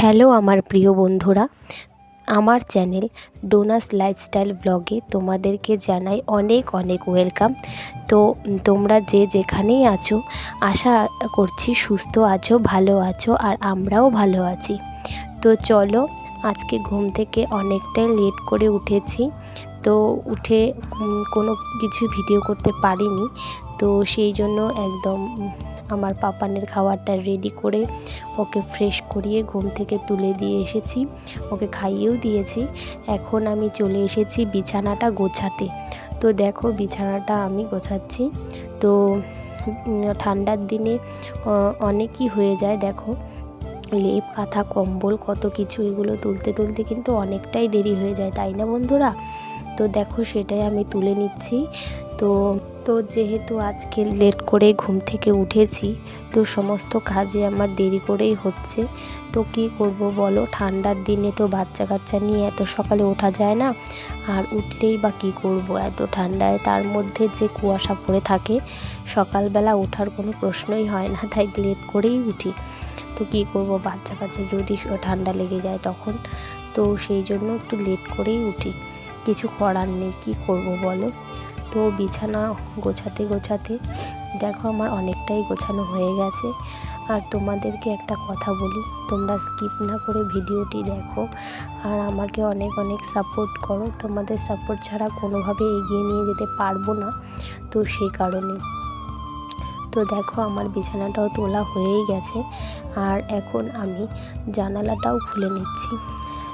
Hello আমার প্রিয় বন্ধুরা, আমার চ্যানেল ডোনাস লাইফস্টাইল ব্লগে তোমাদেরকে জানাই অনেক অনেক ওয়েলকাম। তো তোমরা যে যেখানেই আছো, আশা করছি সুস্থ আছো, ভালো আছো আর আমরাও ভালো আছি। তো চলো, আজকে ঘুম থেকে অনেকটাই লেট করে উঠেছি। তো উঠে কোনো কিছু ভিডিও করতে পারিনি। তো সেই জন্য একদম আমার পাপানের খাবারটা রেডি করে ওকে ফ্রেশ করিয়ে ঘুম থেকে তুলে দিয়ে এসেছি। ওকে খাইয়েও দিয়েছি। এখন আমি চলে এসেছি বিছানাটা গোছাতে। তো দেখো বিছানাটা আমি গোছাচ্ছি। তো ঠান্ডার দিনে অনেকই হয়ে যায় দেখো। লেপ, কাঁথা, কম্বল, কত কিছু এগুলো তুলতে তুলতে কিন্তু অনেকটাই দেরি হয়ে যায়, তাই না বন্ধুরা? তো দেখো সেটাই আমি তুলে নিচ্ছি। তো তো যেহেতু আজকে লেট করে ঘুম থেকে উঠেছি, তো সমস্ত কাজে আমার দেরি করেই হচ্ছে। তো কি করব বলো? ঠান্ডার দিনে তো বাচ্চা কাচ্চা নিয়ে এত সকালে ওঠা যায় না। আর উঠলেই বা কী করব? এত ঠান্ডায় তার মধ্যে যে কুয়াশা পড়ে থাকে, সকালবেলা ওঠার কোনো প্রশ্নই হয় না, তাই লেট করেই উঠি। তো কী করব? বাচ্চা কাচ্চা যদি ঠান্ডা লেগে যায় তখন, তো সেই জন্য একটু লেট করেই উঠি। কিছু করার নেই, কী করব বলো? তো বিছানা গোছাতে গোছাতে, দেখো আমার অনেকটাই গোছানো হয়ে গেছে। আর তোমাদেরকে একটা কথা বলি, তোমরা স্কিপ না করে ভিডিওটি দেখো। আর আমাকে অনেক অনেক সাপোর্ট করো। তোমাদের সাপোর্ট ছাড়া কোনোভাবে এগিয়ে নিয়ে যেতে পারব না, তো সেই কারণে। তো দেখো আমার বিছানাটাও তোলা হয়েই গেছে। আর এখন আমি জানালাটাও খুলে নিচ্ছি।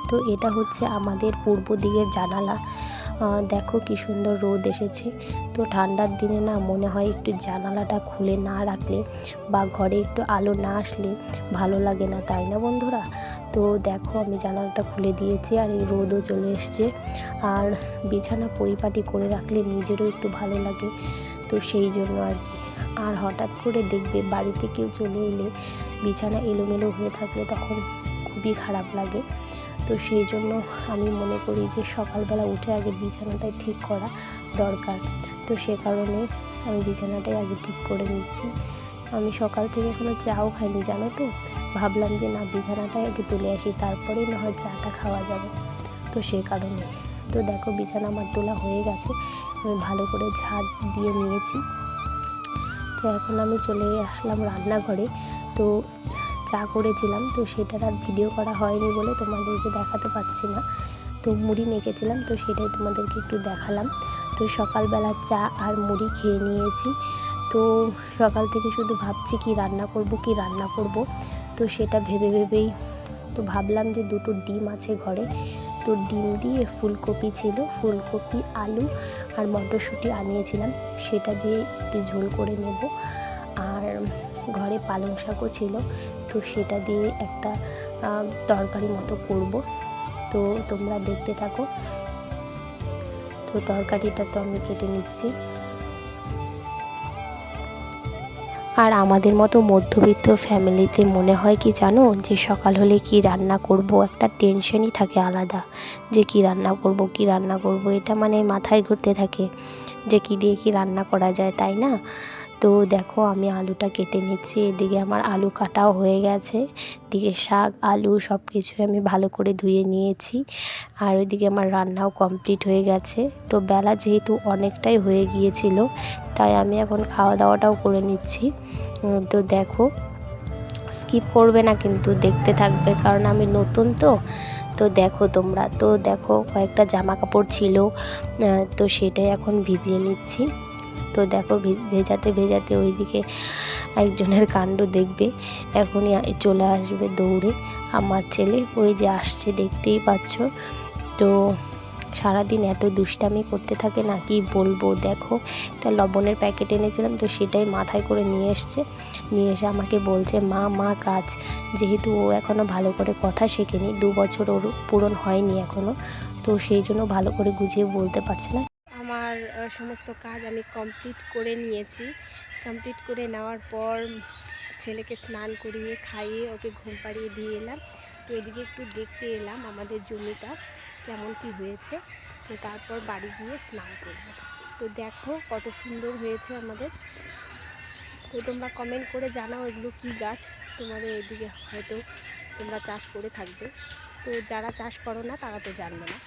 তো এটা হচ্ছে আমাদের পূর্ব দিকের জানালা। দেখো কি সুন্দর রোদ এসেছে। তো ঠান্ডার দিনে না মনে হয় একটু জানালাটা খুলে না রাখলে বা ঘরে একটু আলো না আসলে ভালো লাগে না, তাই না বন্ধুরা? তো দেখো আমি জানালাটা খুলে দিয়েছি আর এই রোদও চলে এসছে। আর বিছানা পরিপাটি করে রাখলে নিজেরও একটু ভালো লাগে। তো সেই জন্য আর কি। আর হঠাৎ করে দেখবে বাড়িতে কেউ চলে এলে বিছানা এলোমেলো হয়ে থাকলে তখন খুবই খারাপ লাগে। তো সেই জন্য আমি মনে করি যে সকালবেলা উঠে আগে বিছানাটাই ঠিক করা দরকার। তো সে কারণে আমি বিছানাটাই আগে ঠিক করে নিচ্ছি। আমি সকাল থেকে এখনও চাও খাইনি, জানো তো? ভাবলাম যে না, বিছানাটাই আগে তুলে আসি, তারপরেই না হয় চাটা খাওয়া যাবে। তো সে কারণে। তো দেখো, বিছানা আমার তোলা হয়ে গেছে। আমি ভালো করে ঝাড় দিয়ে নিয়েছি। তো এখন আমি চলে আসলাম রান্নাঘরে। তো চা করেছিলাম, তো সেটার আর ভিডিও করা হয়নি বলে তোমাদেরকে দেখাতে পাচ্ছি না। তো মুড়ি মেখেছিলাম, তো সেটাই তোমাদেরকে একটু দেখালাম। তো সকালবেলা চা আর মুড়ি খেয়ে নিয়েছি। তো সকাল থেকে শুধু ভাবছি কি রান্না করব, কি রান্না করব। তো সেটা ভেবে ভেবেই তো ভাবলাম যে দুটো ডিম আছে ঘরে। তো ডিম দিয়ে ফুলকপি ছিল, ফুলকপি, আলু আর মটরশুঁটি আনিয়েছিলাম। সেটা দিয়ে একটু ঝোল করে নেব। আর ঘরে পালং শাকও ছিল, তো সেটা দিয়ে একটা তরকারি মতো করব। তো তোমরা দেখতে থাকো। তো তরকারিটা তো আমি কেটে নিচ্ছি। আর আমাদের মতো মধ্যবিত্ত ফ্যামিলিতে মনে হয় কি জানো? যে সকাল হলে কি রান্না করব? একটা টেনশনই থাকে আলাদা। যে কি রান্না করব, কি রান্না করব? এটা মানে মাথায় ঘুরতে থাকে। যে কী দিয়ে কি রান্না করা যায়, তাই না? তো দেখো আমি আলুটা কেটে নিচ্ছি, এদিকে আমার আলু কাটাও হয়ে গেছে। এদিকে শাক, আলু সব কিছু আমি ভালো করে ধুয়ে নিয়েছি। আর ওইদিকে আমার রান্নাও কমপ্লিট হয়ে গেছে। তো বেলা যেহেতু অনেকটাই হয়ে গিয়েছিল, তাই আমি এখন খাওয়া দাওয়াটাও করে নিচ্ছি। তো দেখো, স্কিপ করবে না কিন্তু দেখতে থাকবে, কারণ আমি নতুন তো। তো দেখো তোমরা, তো দেখো কয়েকটা জামা কাপড় ছিল তো সেটাই এখন ভিজিয়ে নিচ্ছি। তো দেখো ভেজাতে ভেজাতে ওইদিকে একজনের কাণ্ড দেখবে, এখনই চলে আসবে দৌড়ে। আমার ছেলে ওই যে আসছে, দেখতেই পাচ্ছ। তো সারাদিন এত দুষ্টামি করতে থাকে না, কি বলব? দেখো, একটা লবণের প্যাকেট এনেছিলাম তো সেটাই মাথায় করে নিয়ে এসছে। নিয়ে এসে আমাকে বলছে, মা মা, কাজ। যেহেতু ও এখনও ভালো করে কথা শেখেনি, দু বছর ওর পূরণ হয়নি এখনও তো সেই জন্য ভালো করে গুছিয়ে বলতে পারছে না। আমার সমস্ত কাজ আমি কমপ্লিট করে নিয়েছি। কমপ্লিট করে নেওয়ার পর ছেলেকে স্নান করিয়ে খাইয়ে ওকে ঘুম পাড়িয়ে দিয়ে এলাম। তো এদিকে একটু দেখতে এলাম আমাদের জমিটা। কেমন কি হয়েছে, তো তারপর বাড়ি গিয়ে স্নান করব। তো দেখো কত সুন্দর হয়েছে আমাদের। তো তোমরা কমেন্ট করে জানাও এগুলো কী গাছ। তোমাদের এদিকে হয়তো তোমরা চাষ করে থাকবে। তো যারা চাষ করো না, তারা তো জানবে না।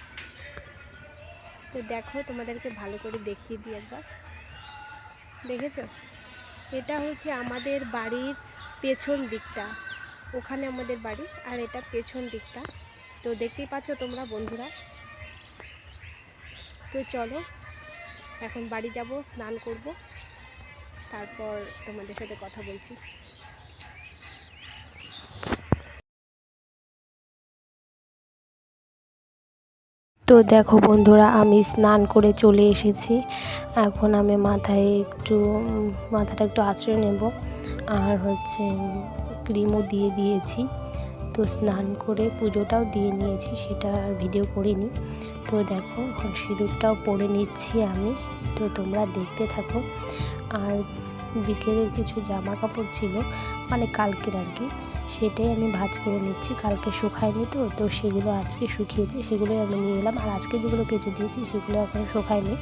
তো দেখো তোমাদেরকে ভালো করে দেখিয়ে দিই একবার। দেখেছ? এটা হচ্ছে আমাদের বাড়ির পেছন দিকটা। ওখানে আমাদের বাড়ি আর এটা পেছন দিকটা। তো দেখতেই পাচ্ছ তোমরা বন্ধুরা। তো চলো, এখন বাড়ি যাব, স্নান করব, তারপর তোমাদের সাথে কথা বলছি। তো দেখো বন্ধুরা, আমি স্নান করে চলে এসেছি। এখন আমি মাথায় একটু, মাথাটা একটু আঁচড়ে নেব। আর হচ্ছে ক্রিমও দিয়ে দিয়েছি। তো স্নান করে পুজোটাও দিয়ে নিয়েছি, সেটা আর ভিডিও করিনি। তো দেখো সিঁদুরটাও পরে নিচ্ছি আমি। তো তোমরা দেখতে থাকো। আর বিকেলের কিছু জামা কাপড় ছিল মানে কালকের আর কি, সেটাই আমি ভাজ করে নিচ্ছি। কালকে শুকায়নি তো তো সেগুলো আজকে শুকিয়েছে, সেগুলোই আমি নিয়ে এলাম। আর আজকে যেগুলো কেচে দিয়েছি, সেগুলো এখন শুকায়নি।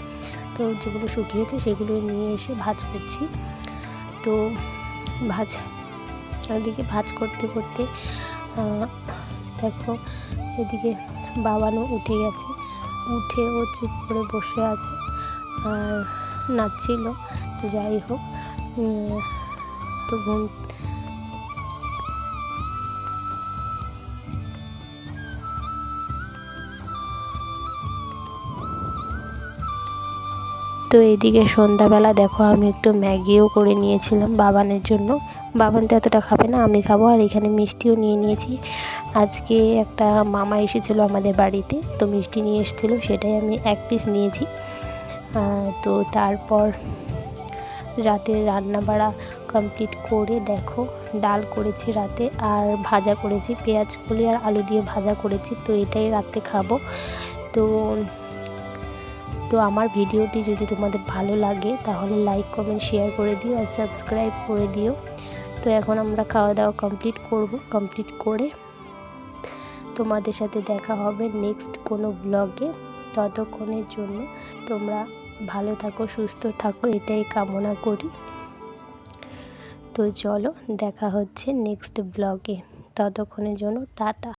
তো যেগুলো শুকিয়েছে সেগুলো নিয়ে এসে ভাঁজ করছি। তো ভাজ ওদিকে ভাজ করতে করতে দেখো, এদিকে বাবানও উঠে গেছে। উঠে ও চুপ করে বসে আছে আর নাচছিল। যাই হোক তো ঘুম তো এদিকে সন্ধ্যাবেলা দেখো, আমি একটু ম্যাগিও করে নিয়েছিলাম বাবানের জন্য। বাবান তো এতটা খাবে না, আমি খাব। আর এখানে মিষ্টিও নিয়ে নিয়েছি। আজকে একটা মামা এসেছিল আমাদের বাড়িতে, তো মিষ্টি নিয়ে এসেছিল, সেটাই আমি এক পিস নিয়েছি। তো তারপর রাতের রান্না বাড়া কমপ্লিট করে দেখো, ডাল করেছি রাতে আর ভাজা করেছি। পেঁয়াজ কলি আর আলু দিয়ে ভাজা করেছি, তো এটাই রাতে খাব। তো তো আমার ভিডিওটি যদি তোমাদের ভালো লাগে, তাহলে লাইক কমেন্ট শেয়ার করে দিও আর সাবস্ক্রাইব করে দিও। তো এখন আমরা খাওয়া দাওয়া কমপ্লিট করব কমপ্লিট করে তোমাদের সাথে দেখা হবে নেক্সট কোনো ব্লগে ততক্ষণের জন্য তোমরা ভালো থাকো, সুস্থ থাকো, এটাই কামনা করি। তো চলো দেখা হচ্ছে নেক্সট ব্লগে ততক্ষণের জন্য টাটা।